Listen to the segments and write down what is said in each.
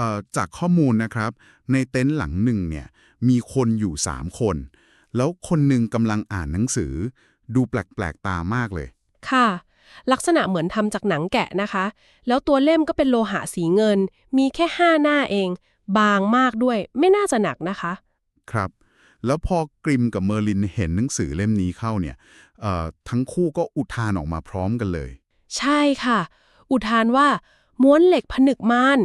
อ่อจากข้อมูลนะครับ ในเต็นท์หลังหนึ่งเนี่ยมีคนอยู่ 3 คน แล้วคนหนึ่งกำลังอ่านหนังสือ ดูแปลกๆตามากเลย ค่ะ ลักษณะเหมือนทำจากหนังแกะนะคะ แล้วตัวเล่มก็เป็นโลหะสีเงิน มีแค่ห้าหน้าเอง บางมากด้วย ไม่น่าจะหนักนะคะ ครับ แล้วพอกริมกับเมอร์ลินเห็นหนังสือเล่มนี้เข้าเนี่ยเอ่อทั้งคู่ก็อุทานออกมาพร้อมกันเลย ใช่ค่ะ อุทานว่าม้วนเหล็กผนึกมาน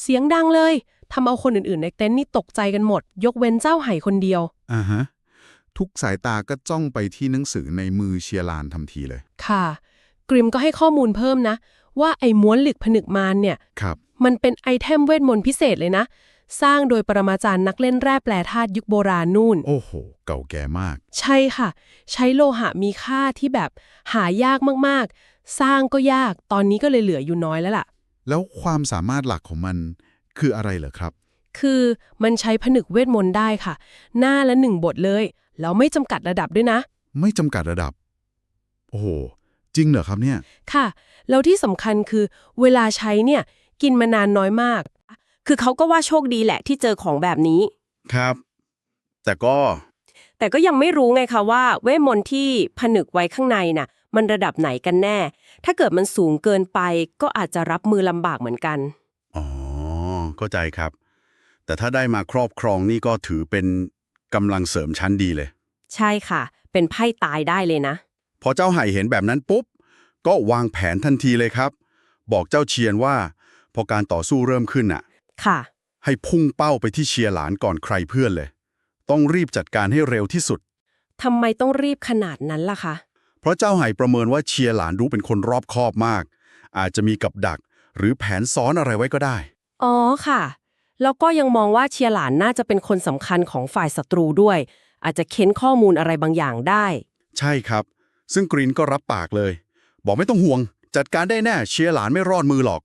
เสียงดังเลยทำเอาคนอื่นๆ ในเต็นท์นี่ตกใจกันหมด ยกเว้นเจ้าไห่คนเดียว อ่าฮะ ทุกสายตาก็จ้องไปที่หนังสือในมือเชียร์ลานทันทีเลย ค่ะ กริมก็ให้ข้อมูลเพิ่มนะ ว่าไอ้ม้วนเหล็กผนึกมานเนี่ย ครับ มันเป็นไอเทมเวทมนต์พิเศษเลยนะ สร้างโดยปรมาจารย์นักเล่นแร่แปรธาตุยุคโบราณนู่น โอ้โห เก่าแก่มาก ใช่ค่ะ ใช้โลหะมีค่าที่แบบหายากมากๆ สร้างก็ยาก ตอนนี้ก็เลยเหลืออยู่น้อยแล้วล่ะ แล้วความสามารถหลักของมันคืออะไรเหรอครับ คือมันใช้ผนึกเวทมนต์ได้ค่ะ หน้าละหนึ่งบทเลย แล้วไม่จำกัดระดับด้วยนะ ไม่จำกัดระดับ โอ้โห จริงเหรอครับเนี่ย ค่ะ แล้วที่สำคัญคือ เวลาใช้เนี่ย กินมานานน้อยมาก คือเขาก็ว่าโชคดีแหละที่เจอของแบบนี้ ครับ แต่ก็ แต่ก็ยังไม่รู้ไงคะว่าเวทมนต์ที่ผนึกไว้ข้างในน่ะ มันระดับไหนกันแน่ ถ้าเกิดมันสูงเกินไปก็อาจจะรับมือลำบากเหมือนกัน อ๋อเข้าใจครับ แต่ถ้าได้มาครอบครองนี่ก็ถือเป็นกำลังเสริมชั้นดีเลย ใช่ค่ะ เป็นไพ่ตายได้เลยนะ พอเจ้าไห่เห็นแบบนั้นปุ๊บ ก็วางแผนทันทีเลยครับ บอกเจ้าเชียนว่า พอการต่อสู้เริ่มขึ้นน่ะ ค่ะ ให้พุ่งเป้าไปที่เชียร์หลานก่อนใครเพื่อนเลย ต้องรีบจัดการให้เร็วที่สุด ทำไมต้องรีบขนาดนั้นล่ะคะเพ ราะเจ้าไห่ประเมินว่าเชียร์หลานรู้เป็นคนรอบคอบมาก อาจจะมีกับดัก หรือแผนซ้อนอะไรไว้ก็ได้ อ๋อค่ะ แล้วก็ยังมองว่าเชียร์หลานน่าจะเป็นคนสำคัญของฝ่ายศัตรูด้วย อาจจะเค้นข้อมูลอะไรบางอย่างได้ ใช่ครับ ซึ่งกรีนก็รับปากเลย บอกไม่ต้องห่วง จัดการได้แน่เชียร์หลานไม่รอดมือหรอก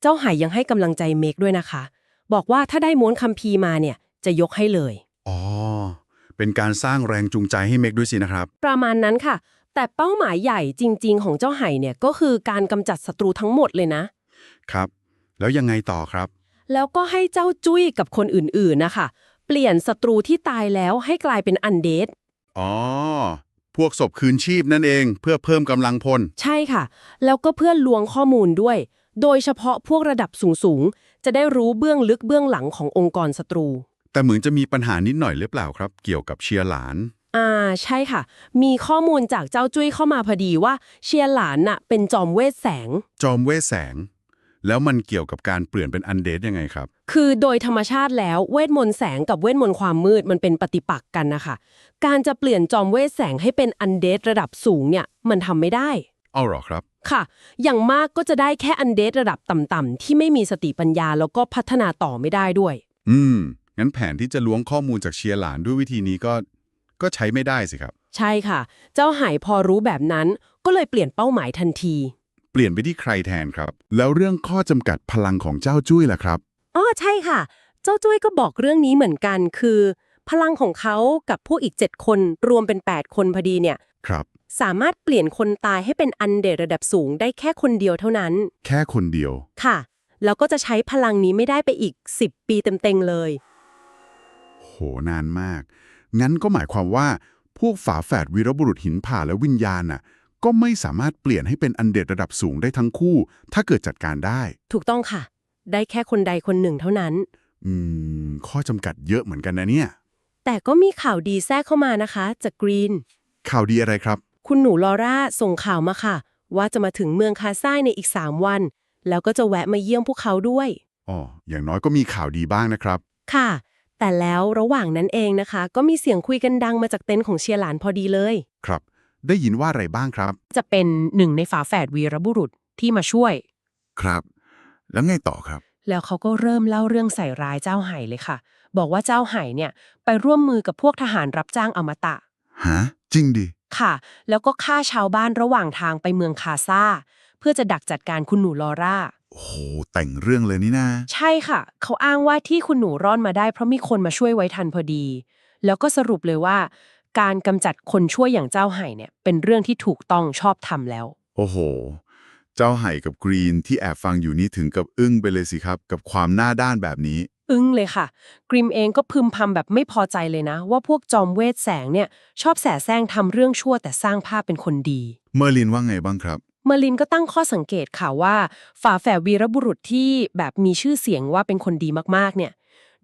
เจ้าไห่ยังให้กำลังใจเมกด้วยนะคะ บอกว่าถ้าได้ม้วนคัมภีร์มาเนี่ยจะยกให้เลย อ๋อ เป็นการสร้างแรงจูงใจให้เมกด้วยสินะครับ ประมาณนั้นค่ะ แต่เป้าหมายใหญ่จริง ๆ ของเจ้าไห่เนี่ยก็คือการกำจัดศัตรูทั้งหมดเลยนะ ครับ แล้วยังไงต่อครับ แล้วก็ให้เจ้าจุ้ยกับคนอื่นๆนะคะ เปลี่ยนศัตรูที่ตายแล้วให้กลายเป็นอันเดดอ๋อ พวกศพคืนชีพนั่นเอง เพื่อเพิ่มกำลังพล ใช่ค่ะ แล้วก็เพื่อลวงข้อมูลด้วย โดยเฉพาะพวกระดับสูงๆ จะได้รู้เบื้องลึกเบื้องหลังขององค์กรศัตรู แต่เหมือนจะมีปัญหานิดหน่อยหรือเปล่าครับ เกี่ยวกับเชียร์หลาน อ่าใช่ค่ะ มีข้อมูลจากเจ้าจุ้ยเข้ามาพอดีว่าเชียร์หลานน่ะเป็นจอมเวทแสง จอมเวทแสง แล้วมันเกี่ยวกับการเปลี่ยนเป็นอันเดดยังไงครับ คือโดยธรรมชาติแล้วเวทมนต์แสงกับเวทมนต์ความมืดมันเป็นปฏิปักษ์กันนะคะ การจะเปลี่ยนจอมเวทแสงให้เป็นอันเดดระดับสูงเนี่ยมันทำไม่ได้เอาเหรอครับ ค่ะ อย่างมากก็จะได้แค่อันเดดระดับต่ำๆที่ไม่มีสติปัญญาแล้วก็พัฒนาต่อไม่ได้ด้วย อืมงั้นแผนที่จะล้วงข้อมูลจากเชียร์หลานด้วยวิธีนี้ก็ ก็ใช้ไม่ได้สิครับ ใช่ค่ะ เจ้าหายพอรู้แบบนั้นก็เลยเปลี่ยนเป้าหมายทันที เปลี่ยนไปที่ใครแทนครับ แล้วเรื่องข้อจำกัดพลังของเจ้าจุ้ยล่ะครับ อ๋อใช่ค่ะ เจ้าจ้วยก็บอกเรื่องนี้เหมือนกันคือ พลังของเขากับพวกอีก 7 คนรวมเป็น 8 คนพอดีเนี่ย ครับ สามารถเปลี่ยนคนตายให้เป็นอันเดดระดับสูงได้แค่คนเดียวเท่านั้นแค่คนเดียว ค่ะ แล้วก็จะใช้พลังนี้ไม่ได้ไปอีก 10 ปีเต็มๆเลย โหนานมาก งั้นก็หมายความว่า พวกฝาแฝดวีรบุรุษหินผ่าและวิญญาณน่ะก็ไม่สามารถเปลี่ยนให้เป็นอันเดดระดับสูงได้ทั้งคู่ ถ้าเกิดจัดการได้ ถูกต้องค่ะ ได้แค่คนใดคนหนึ่งเท่านั้น อืม ข้อจำกัดเยอะเหมือนกันนะเนี่ย แต่ก็มีข่าวดีแทรกเข้ามานะคะ จากกรีน ข่าวดีอะไรครับ คุณหนูลอร่าส่งข่าวมาค่ะ ว่าจะมาถึงเมืองคาซ่ายในอีก 3 วัน แล้วก็จะแวะมาเยี่ยมพวกเขาด้วย อ๋อ อย่างน้อยก็มีข่าวดีบ้างนะครับ ค่ะ แต่แล้วระหว่างนั้นเองนะคะ ก็มีเสียงคุยกันดังมาจากเต็นท์ของเชียร์หลานพอดีเลย ครับ ได้ยินว่าอะไรบ้างครับ จะเป็นหนึ่งในฝาแฝดวีรบุรุษที่มาช่วย ครับ แล้วไงต่อครับ แล้วเขาก็เริ่มเล่าเรื่องใส่ร้ายเจ้าไห่เลยค่ะ บอกว่าเจ้าไห่เนี่ยไปร่วมมือกับพวกทหารรับจ้างอมตะ ฮะ จริงดิ ค่ะ แล้วก็ฆ่าชาวบ้านระหว่างทางไปเมืองคาซาเพื่อจะดักจัดการคุณหนูลอร่า โอ้โหแต่งเรื่องเลยนี่นาใช่ค่ะ เขาอ้างว่าที่คุณหนูรอดมาได้ เพราะมีคนมาช่วยไว้ทันพอดี แล้วก็สรุปเลยว่า การกำจัดคนช่วยอย่างเจ้าไห่เนี่ย เป็นเรื่องที่ถูกต้องชอบทำแล้ว โอ้โห เจ้าไห่กับกรีนที่แอบฟังอยู่นี่ถึงกับอึ้งไปเลยสิครับ กับความหน้าด้านแบบนี้ อึ้งเลยค่ะ กริมเองก็พึมพำแบบไม่พอใจเลยนะ ว่าพวกจอมเวทแสงเนี่ย ชอบแสแสร้งทำเรื่องชั่วแต่สร้างภาพเป็นคนดี เมอร์ลินว่าไงบ้างครับ เมอร์ลินก็ตั้งข้อสังเกตค่ะว่าฝาแฝดวีรบุรุษที่แบบมีชื่อเสียงว่าเป็นคนดีมากๆเนี่ย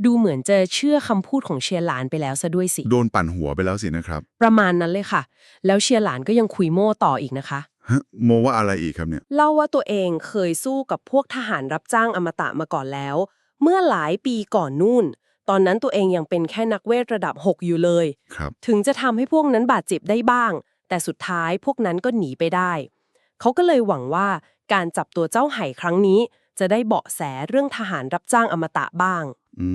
ดูเหมือนจะเชื่อคำพูดของเชียร์หลานไปแล้วซะด้วยสิ โดนปั่นหัวไปแล้วสินะครับ ประมาณนั้นเลยค่ะ แล้วเชียร์หลานก็ยังคุยโม่ต่ออีกนะคะ ฮะโมว่าอะไรอีกครับเนี่ย เล่าว่าตัวเองเคยสู้กับพวกทหารรับจ้างอมตะมาก่อนแล้ว เมื่อหลายปีก่อนนู่น ตอนนั้นตัวเองยังเป็นแค่นักเวทระดับ 6 อยู่เลย ครับ ถึงจะทำให้พวกนั้นบาดเจ็บได้บ้าง แต่สุดท้ายพวกนั้นก็หนีไปได้ เขาก็เลยหวังว่าการจับตัวเจ้าไห่ครั้งนี้ จะได้เบาะแสเรื่องทหารรับจ้างอมตะบ้าง อื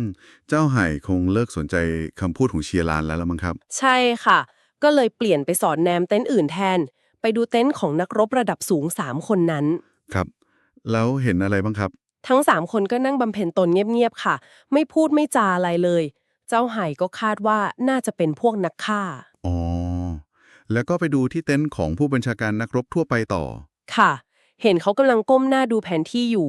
ม เจ้าไห่คงเลิกสนใจคำพูดของเชียร์ลานแล้วละมั้งครับ ใช่ค่ะ ก็เลยเปลี่ยนไปสอนแนมเต็นท์อื่นแทน ไปดูเต็นท์ของนักรบระดับสูง3คนนั้น ครับ แล้วเห็นอะไรบ้างครับ ทั้งสามคนก็นั่งบำเพ็ญตนเงียบๆค่ะ ไม่พูดไม่จาอะไรเลย เจ้าไห่ก็คาดว่าน่าจะเป็นพวกนักฆ่า อ๋อ แล้วก็ไปดูที่เต็นท์ของผู้บัญชาการนักรบทั่วไปต่อ ค่ะ เห็นเขากำลังก้มหน้าดูแผนที่อยู่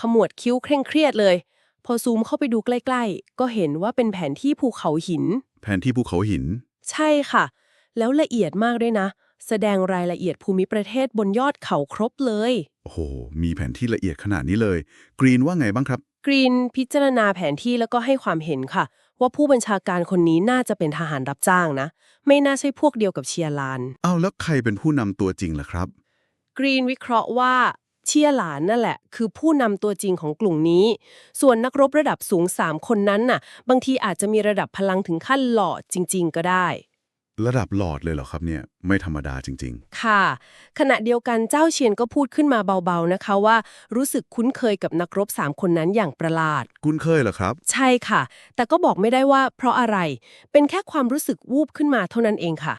ขมวดคิ้วเคร่งเครียดเลย พอซูมเข้าไปดูใกล้ ๆ ก็เห็นว่าเป็นแผนที่ภูเขาหิน แผนที่ภูเขาหิน ใช่ค่ะ แล้วละเอียดมากด้วยนะ แสดงรายละเอียดภูมิประเทศบนยอดเขาครบเลย โอ้โห มีแผนที่ละเอียดขนาดนี้เลย กรีนว่าไงบ้างครับ กรีนพิจารณาแผนที่แล้วก็ให้ความเห็นค่ะ ว่าผู้บัญชาการคนนี้น่าจะเป็นทหารรับจ้างนะ ไม่น่าใช่พวกเดียวกับเชียร์ลานเอ้าแล้วใครเป็นผู้นำตัวจริงล่ะครับ กรีนวิเคราะห์ว่าเชียร์หลานนั่นแหละ คือผู้นำตัวจริงของกลุ่มนี้ ส่วนนักรบระดับสูง 3 คนนั้นน่ะ บางทีอาจจะมีระดับพลังถึงขั้นหล่อจริง ๆ ก็ได้ ระดับหลอดเลยเหรอครับเนี่ยไม่ธรรมดาจริงค่ะ ขณะเดียวกันเจ้าเชียนก็พูดขึ้นมาเบาๆนะคะว่า รู้สึกคุ้นเคยกับนักรบ3คนนั้นอย่างประหลาดๆคุ้นเคยเหรอครับ ใช่ค่ะ แต่ก็บอกไม่ได้ว่าเพราะอะไร เป็นแค่ความรู้สึกวูบขึ้นมาเท่านั้นเองค่ะ